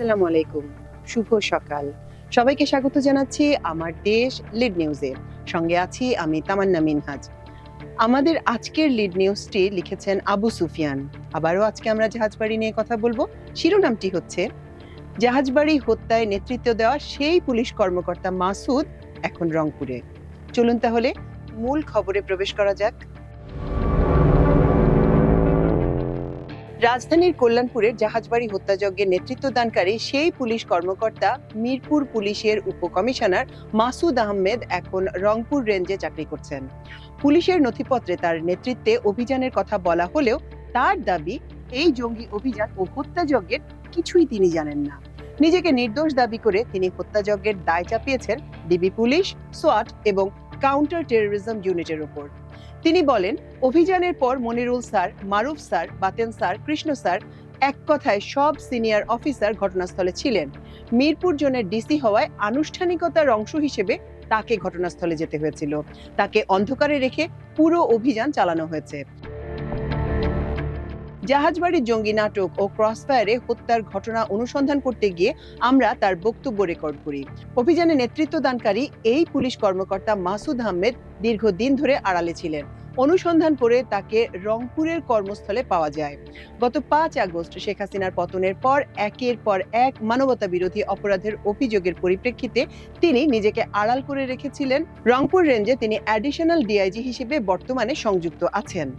আসসালামু আলাইকুম। শুভ সকাল। সবাইকে স্বাগত জানাচ্ছি আমার দেশ লিড নিউজে। সঙ্গে আছি আমি তামান্না মিনহাজ। আমাদের আজকের লিড নিউজটি লিখেছেন আবু সুফিয়ান। আবারও আজকে আমরা জাহাজবাড়ি নিয়ে কথা বলব। শিরোনামটি হচ্ছে, জাহাজবাড়ি হত্যায় নেতৃত্ব দেওয়া সেই পুলিশ কর্মকর্তা মাসুদ এখন রংপুরে। চলুন তাহলে মূল খবরে প্রবেশ করা যাক। রাজধানীর কল্যাণপুরের জাহাজবাড়ি হত্যাযজ্ঞের নেতৃত্বদানকারী সেই পুলিশ কর্মকর্তা মিরপুর পুলিশের উপকমিশনার মাসুদ আহমেদ এখন রংপুর রেঞ্জে চাকরি করছেন। পুলিশের নথিপত্রে তার নেতৃত্বে অভিযানের কথা বলা হলেও তার দাবি, এই জঙ্গি অভিযান ও হত্যাযজ্ঞের কিছুই তিনি জানেন না। নিজেকে নির্দোষ দাবি করে তিনি হত্যাযজ্ঞের দায় চাপিয়েছেন ডিবি পুলিশ, সোয়াট এবং কাউন্টার টেরোরিজম ইউনিটের উপর তিনি বলেন, অভিযানের পর Monirul sir, Maruf sir, Baten sir, Krishna sir এক কথায় সব সিনিয়র অফিসার ঘটনাস্থলে ছিলেন। মিরপুর জোনের ডিসি হওয়ায় আনুষ্ঠানিকতার অংশ হিসেবে তাকে ঘটনাস্থলে যেতে হয়েছিল। তাকে অন্ধকারে রেখে পুরো অভিযান চালানো হয়েছে। জাহাজবাড়ির জঙ্গি নাটক ও ক্রসফায়ারে হত্যার ঘটনা অনুসন্ধান করতে গিয়ে আমরা তার বক্তব্য রেকর্ড করি। অভিযানে নেতৃত্ব দানকারী এই পুলিশ কর্মকর্তা মাসুদ আহমেদ দীর্ঘদিন ধরে আড়ালে ছিলেন। অনুসন্ধান করে তাকে রংপুরের কর্মস্থলে পাওয়া যায়। গত পাঁচ আগস্ট শেখ হাসিনার পতনের পর একের পর এক মানবতা বিরোধী অপরাধের অভিযোগের পরিপ্রেক্ষিতে তিনি নিজেকে আড়াল করে রেখেছিলেন। রংপুর রেঞ্জে তিনি অ্যাডিশনাল ডিআইজি হিসেবে বর্তমানে সংযুক্ত আছেন।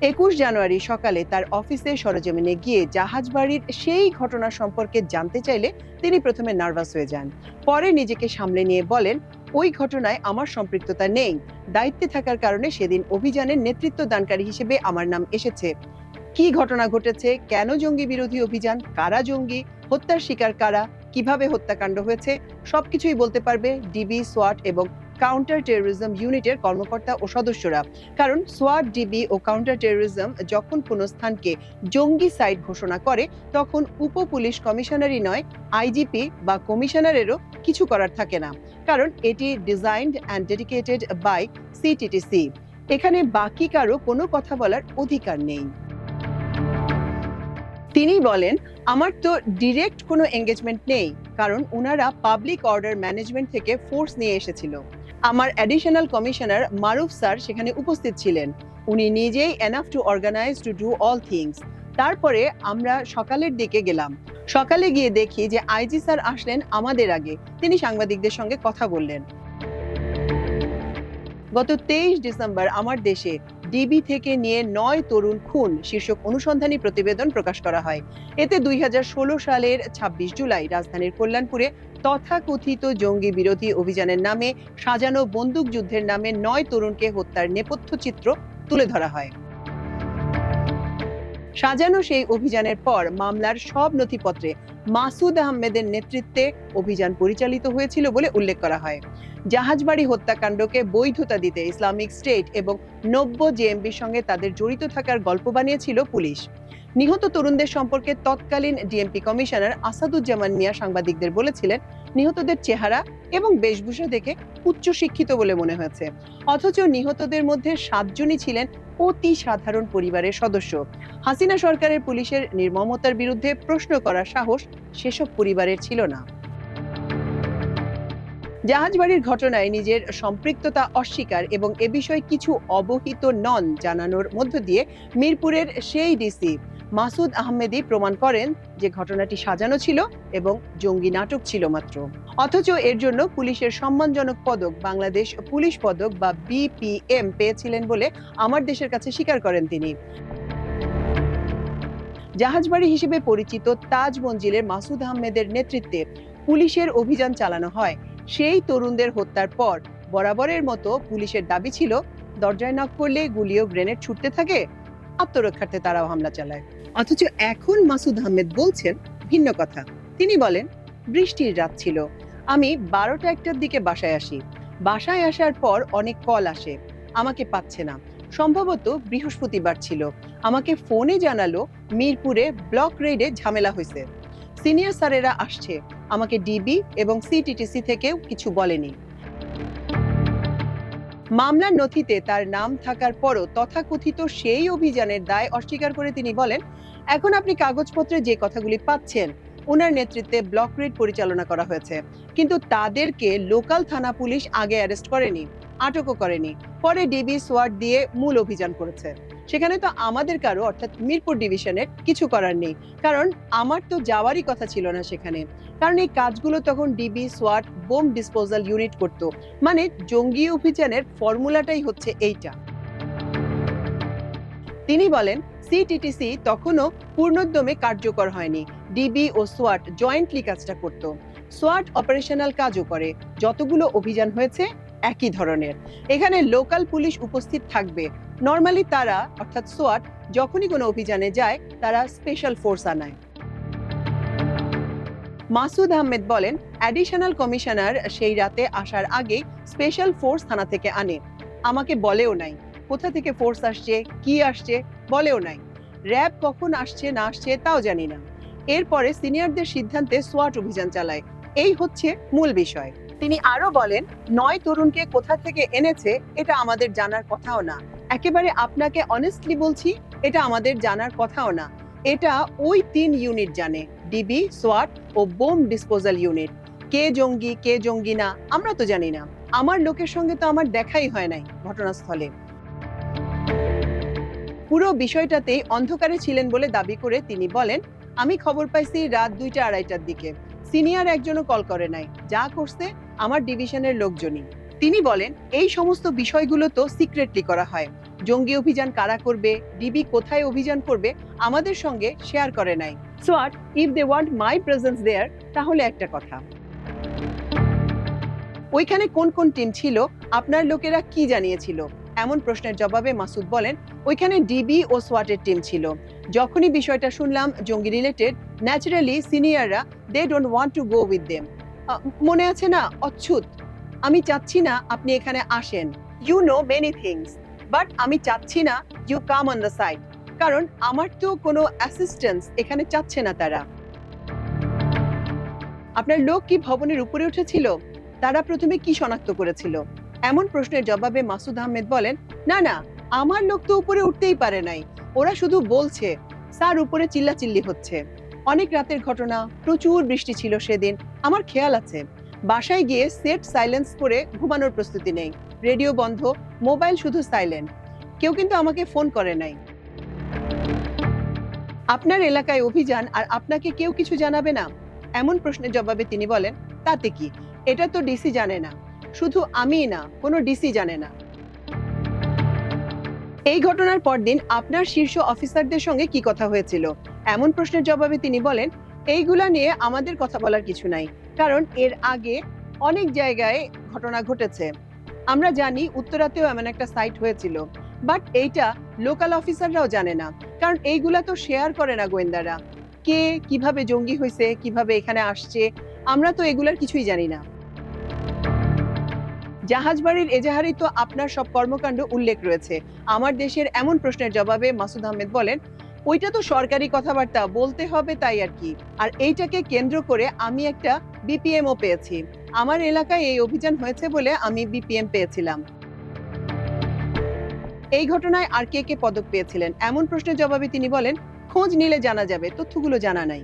একুশ জানুয়ারি সকালে তার অফিসে সরজমিনে গিয়ে জাহাজবাড়ির সেই ঘটনা সম্পর্কে জানতে চাইলে তিনি প্রথমে নার্ভাস হয়ে যান। পরে নিজেকে সামলে নিয়ে বলেন ওই ঘটনায় আমার সম্পৃক্ততা নেই। দায়িত্বে থাকার কারণে সেদিন অভিযানের নেতৃত্ব দানকারী হিসেবে আমার নাম এসেছে। কি ঘটনা ঘটেছে? কেন জঙ্গি বিরোধী অভিযান? কারা জঙ্গি? হত্যার শিকার কারা? কীভাবে হত্যাকাণ্ড হয়েছে? সবকিছুই বলতে পারবে ডিবি, সোয়াট এবং কাউন্টার টেরোরিজম ইউনিটের কর্মকর্তা ও সদস্যরা। কারণ সোয়াট ডিবি ও কাউন্টার টেরোরিজম যখন কোনো স্থানকে জঙ্গি সাইট ঘোষণা করে, তখন উপ পুলিশ কমিশনারই নয় আইজিপি বা কমিশনারেরও কিছু করার থাকে না। কারণ এটি designed and dedicated by CTTC এখানে বাকি কারও কোনো কথা বলার অধিকার নেই। তিনি বলেন, আমার তো ডিরেক্ট কোনো এঙ্গেজমেন্ট নেই, কারণ ওনারা পাবলিক অর্ডার ম্যানেজমেন্ট থেকে ফোর্স নিয়ে এসেছিল। আমার অ্যাডিশনাল কমিশনার মারুফ স্যার সেখানে উপস্থিত ছিলেন। উনি নিজেই enough to organise to do all things তারপরে আমরা সকালের দিকে গেলাম। সকালে গিয়ে দেখি যে আইজি স্যার আসলেন আমাদের আগে। তিনি সাংবাদিকদের সঙ্গে কথা বললেন। গত তেইশ ডিসেম্বর আমার দেশে ডিবি থেকে নিয়ে নয় তরুণ খুন শীর্ষক অনুসন্ধানী প্রতিবেদন প্রকাশ করা হয়। এতে দুই হাজার ষোলো সালের ২৬ জুলাই রাজধানীর কল্যাণপুরে তথাকথিত জঙ্গি বিরোধী অভিযানের নামে সাজানো বন্দুক যুদ্ধের নামে নয় তরুণকে হত্যার নেপথ্য চিত্র তুলে ধরা হয়। সাজানো সেই অভিযানের পর মামলার সব নথিপত্রে মাসুদ আহমেদের নেতৃত্বে অভিযান পরিচালিত হয়েছিল বলে উল্লেখ করা হয়। জাহাজবাড়ি হত্যাকাণ্ডকে বৈধতা দিতে ইসলামিক স্টেট এবং নব্য জেএমবির সঙ্গে তাদের জড়িত থাকার গল্প বানিয়েছিল পুলিশ। নিহত তরুণদের সম্পর্কে তৎকালীন ডিএমপি কমিশনার আসাদুজ্জামান মিয়া সাংবাদিকদের বলেছিলেন, নিহতদের চেহারা এবং বেশভূষা দেখে উচ্চ শিক্ষিত বলে মনে হয়েছে। অথচ নিহতদের মধ্যে সাতজনই ছিলেন অতি সাধারণ পরিবারের সদস্য। হাসিনা সরকারের পুলিশের নির্মমতার বিরুদ্ধে প্রশ্ন করার সাহস সেসব পরিবারের ছিল না। জাহাজবাড়ির ঘটনায় নিজের সম্পৃক্ততা অস্বীকার এবং এ বিষয়ে কিছু অবহিত নন জানানোর মধ্য দিয়ে মিরপুরের সেই ডিসি মাসুদ আহমেদি প্রমাণ করেন যে ঘটনাটি সাজানো ছিল এবং জঙ্গি নাটক ছিল মাত্র। অথচ এর জন্য পুলিশের সম্মানজনক পদক বাংলাদেশ পুলিশ পদক বা বিপিএম পেয়েছিলেন বলে আমার দেশের কাছে স্বীকার করেন তিনি। জাহাজবাড়ি হিসেবে পরিচিত তাজ মঞ্জিলের মাসুদ আহমেদের নেতৃত্বে পুলিশের অভিযান চালানো হয়। সেই তরুণদের হত্যার পর বরাবরের মতো পুলিশের দাবি ছিল, দরজায় নক করলে গুলি ও গ্রেনেড ছুটতে থাকে, আত্মরক্ষার্থে তারাও হামলা চালায়। অথচ এখন মাসুদ আহমেদ বলছেন ভিন্ন কথা। তিনি বলেন, বৃষ্টির রাত ছিল। আমি বারোটা একটার দিকে বাসায় আসি। বাসায় আসার পর অনেক কল আসে। আমাকে পাচ্ছে না। সম্ভবত বৃহস্পতিবার ছিল। আমাকে ফোনে জানালো মিরপুরে ব্লক রেডে ঝামেলা হয়েছে। সিনিয়র স্যারেরা আসছে। আমাকে ডিবি এবং সিটিটিসি থেকেও কিছু বলেনি। মামলার নথিতে তার নাম থাকার পরও তথাকথিত সেই অভিযানের দায় অস্বীকার করে তিনি বলেন, এখন আপনি কাগজপত্রে যে কথাগুলি পাচ্ছেন ওনার নেতৃত্বে ব্লক রেড পরিচালনা করা হয়েছে। কিন্তু তাদেরকে লোকাল থানা পুলিশ আগে অ্যারেস্ট করেনি, আটকও করেনি। পরে ডিবি সোয়াট দিয়ে মূল অভিযান করেছে। সেখানে তো আমাদের কারও, অর্থাৎ মিরপুর ডিভিশনের কিছু করার নেই। কারণ আমার তো যাওয়ারই কথা ছিল না সেখানে। কারণ এই কাজগুলো তখন ডিবি সোয়াট বোম ডিসপোজাল ইউনিট করত। মানে জঙ্গি অভিযানের ফর্মুলাটাই হচ্ছে এইটা। তিনি বলেন সিটিটিসি তখনও পূর্ণোদ্যমে কার্যকর হয়নি। ডিবি ও সোয়াট জয়েন্টলি কাজটা করত। সোয়াট অপারেশনাল কাজও করে। যতগুলো অভিযান হয়েছে, একই ধরনের। এখানে লোকাল পুলিশ উপস্থিত থাকবে। নর্মালি তারা, অর্থাৎ সোয়াট যখনই কোনো অভিযানে যায়, তারা স্পেশাল ফোর্স আনায়। মাসুদ আহমেদ বলেন অ্যাডিশনাল কমিশনার সেই রাতে আসার আগে স্পেশাল ফোর্স থানা থেকে আনে। আমাকে বলেও নাই, কোথা থেকে ফোর্স আসছে, কি আসছে, বলেও নাই। র্যাব কখন আসছে, না আসছে, তাও জানি না। এরপরে সিনিয়রদের সিদ্ধান্তে সোয়াট অভিযান চালায়। এই হচ্ছে মূল বিষয়। তিনি আরও বলেন, নয় তরুণকে কোথা থেকে এনেছে, এটা আমাদের জানার কথাও না। একেবারে আপনাকে অনেস্টলি বলছি, এটা আমাদের জানার কথাও না। এটা ওই তিন ইউনিট জানে ডিবি সোয়াট ও বোম ডিসপোজাল ইউনিট কে জঙ্গি কে জঙ্গি না, আমরা তো জানি না। আমার লোকের সঙ্গে তো আমার দেখাই হয় নাই ঘটনাস্থলে। পুরো বিষয়টাতে অন্ধকারে ছিলেন বলে দাবি করে তিনি বলেন, আমি খবর পাইছি রাত দুইটা আড়াইটার দিকে। সিনিয়র একজনও কল করে নাই। যা করছে আমার ডিভিশনের লোকজনই। তিনি বলেন, এই সমস্ত বিষয়গুলো তো সিক্রেটলি করা হয়। জঙ্গি অভিযান কারা করবে? ডিবি কোথায় অভিযান করবে? আমাদের সঙ্গে শেয়ার করে নাই। So R if they want my presence there তাহলে একটা কথা। ওইখানে কোন কোন টিম ছিল? আপনার লোকেরা কি জানিয়েছিল? এমন প্রশ্নের জবাবে মাসুদ বলেন, ওইখানে ডিবি ও সোয়াটের টিম ছিল। যখনই বিষয়টা শুনলাম, জঙ্গি রিলেটেড ন্যাচারালি সিনিয়ররা they don't want to go with them মনে আছে না? অচ্ছুত। আমি চাচ্ছি না আপনি এখানে আসেন। You know many things but আমি চাচ্ছি না you come on the side কারণ আমার তো কোনো অ্যাসিস্ট্যান্স এখানে চাচ্ছে না তারা। আপনার লোক কি ভবনের উপরে উঠেছিল? তারা প্রথমে কি শনাক্ত করেছিল? এমন প্রশ্নের জবাবে মাসুদ আহমেদ বলেন, না না, আমার লোক তো উপরে উঠতেই পারে নাই। ওরা শুধু বলছে, স্যার উপরে চিল্লাচিল্লি হচ্ছে। অনেক রাতের ঘটনা, প্রচুর বৃষ্টি ছিল সেদিন, আমার খেয়াল আছে। বাসায় গিয়ে সেট সাইলেন্স করে ঘুমানোর প্রস্তুতি নেই। রেডিও বন্ধ, মোবাইল শুধু সাইলেন্ট। কেউ কিন্তু আমাকে ফোন করে নাই। আপনার এলাকায় অভিযান আর আপনাকে কেউ কিছু জানাবে না? এমন প্রশ্নের জবাবে তিনি বলেন, তাতে কি? এটা তো ডিসি জানে না। শুধু আমিই না, কোনো ডিসি জানে না। এই ঘটনার পরদিন আপনার শীর্ষ অফিসারদের সঙ্গে কি কথা হয়েছিল? এমন প্রশ্নের জবাবে তিনি বলেন, এইগুলা নিয়ে আমাদের কথা বলার কিছু নাই, কারণ এর আগে অনেক জায়গায় ঘটনা ঘটেছে। আমরা জানি উত্তরাতেও এমন একটা সাইট হয়েছিল, বাট এইটা লোকাল অফিসাররাও জানে না, কারণ এইগুলা তো শেয়ার করে না গোয়েন্দারা। কে কীভাবে জঙ্গি হয়েছে কীভাবে এখানে আসছে, আমরা তো এগুলার কিছুই জানি না। জাহাজবাড়ির এজাহারে তো আপনার সব কর্মকাণ্ড উল্লেখ রয়েছে। আমার দেশের এমন প্রশ্নের জবাবে মাসুদ আহমেদ বলেন, ওইটা তো সরকারি কথাবার্তা, বলতে হবে তাই আর কি। আর এইটাকে কেন্দ্র করে আমি একটা বিপিএমও পেয়েছি। আমার এলাকায় এই অভিযান হয়েছে বলে আমি বিপিএম পেয়েছিলাম। এই ঘটনায় আর কে কে পদক পেয়েছিলেন? এমন প্রশ্নের জবাবে তিনি বলেন, খোঁজ নিলে জানা যাবে, তথ্যগুলো জানা নাই।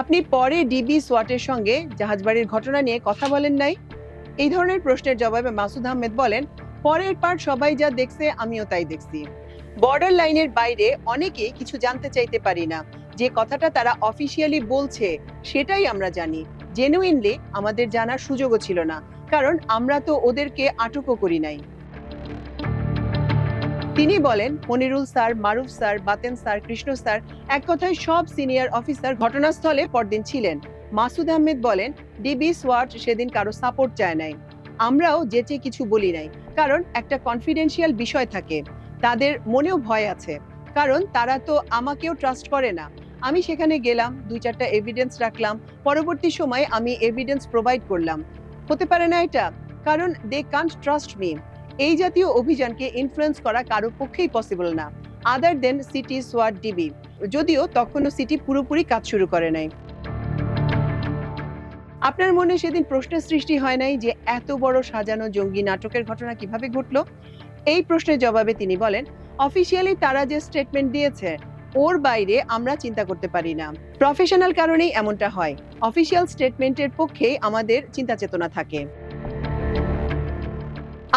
আপনি পরে ডিবি, সোয়াটের সঙ্গে জাহাজবাড়ির ঘটনা নিয়ে কথা বলেন নাই? এই ধরনের প্রশ্নের জবাবে মাসুদ আহমেদ বলেন, পরের পার্ট সবাই যা দেখছে, আমিও তাই দেখছি। বর্ডার লাইনের বাইরে অনেকেই কিছু জানতে চাইতে পারি না। যে কথাটা তারা অফিসিয়ালি বলছে, সেটাই আমরা জানি। জেনুইনলি আমাদের জানার সুযোগও ছিল না, কারণ আমরা তো ওদেরকে আটকও করি নাই। তিনি বলেন, Monirul sir, Maruf sir, Baten sir, Krishna sir এক কথায় সব সিনিয়র অফিসার ঘটনাস্থলে পরদিন ছিলেন। মাসুদ আহমেদ বলেন, ডিবি সোয়াট সেদিন কারও সাপোর্ট চায় নাই। আমরাও যেচে কিছু বলি নাই, কারণ একটা কনফিডেন্সিয়াল বিষয় থাকে। তাদের মনেও ভয় আছে, কারণ তারা তো আমাকেও ট্রাস্ট করে না। আমি সেখানে গেলাম, দুই চারটা এভিডেন্স রাখলাম, পরবর্তী সময় আমি এভিডেন্স প্রোভাইড করলাম। হতে পারে না এটা, কারণ দে কান্ট ট্রাস্ট মি এই জাতীয় অভিযানকে ইনফ্লুয়েন্স করা কারও পক্ষেই পসিবল না। আদার দেন সিটি সোয়াট ডিবি। যদিও তখনও সিটি পুরোপুরি কাজ শুরু করে নাই। আপনার মনে সেদিন প্রশ্নের সৃষ্টি হয় নাই যে এত বড় সাজানো জঙ্গি নাটকের ঘটনা কীভাবে ঘটলো? এই প্রশ্নের জবাবে তিনি বলেন অফিসিয়ালি তারা যে স্টেটমেন্ট দিয়েছে, ওর বাইরে আমরা চিন্তা করতে পারি না। প্রফেশনাল কারণেই এমনটা হয়। অফিসিয়াল স্টেটমেন্টের পক্ষেই আমাদের চিন্তা চেতনা থাকে।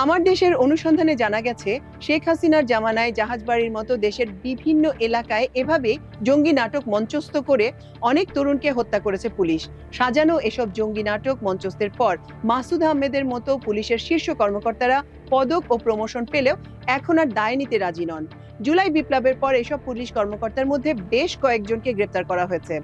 আমার দেশের অনুসন্ধানে জানা গেছে, শেখ হাসিনার জামানায় জাহাজবাড়ির মতো দেশের বিভিন্ন এলাকায় এভাবে জঙ্গি নাটক মঞ্চস্থ করে অনেক তরুণকে হত্যা করেছে পুলিশ। সাজানো এসব জঙ্গি নাটক মঞ্চস্থের পর মাসুদ আহমেদের মতো পুলিশের শীর্ষ কর্মকর্তারা পদক ও প্রমোশন পেলেও এখন আর দায় নিতে রাজি নন। জুলাই বিপ্লবের পর এসব পুলিশ কর্মকর্তার মধ্যে বেশ কয়েকজনকে গ্রেপ্তার করা হয়েছে।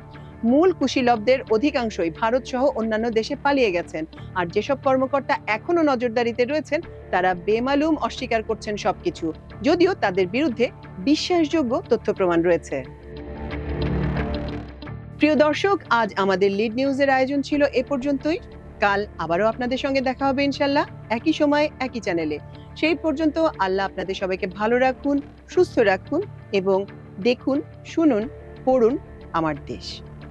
মূল কুশীলবদের অধিকাংশই ভারত সহ অন্যান্য দেশে পালিয়ে গেছেন। আর যেসব কর্মকর্তা এখনও নজরদারিতে রয়েছেন, তারা বেমালুম অস্বীকার করছেন সবকিছু। যদিও তাদের বিরুদ্ধে বিশ্বাসযোগ্য তথ্য প্রমাণ রয়েছে। প্রিয় দর্শক, আজ আমাদের লিড নিউজের আয়োজন ছিল এ পর্যন্তই। কাল আবারও আপনাদের সঙ্গে দেখা হবে ইনশাল্লাহ একই সময়, একই চ্যানেলে। সেই পর্যন্ত আল্লাহ আপনাদের সবাইকে ভালো রাখুন, সুস্থ রাখুন এবং দেখুন, শুনুন, পড়ুন আমার দেশ।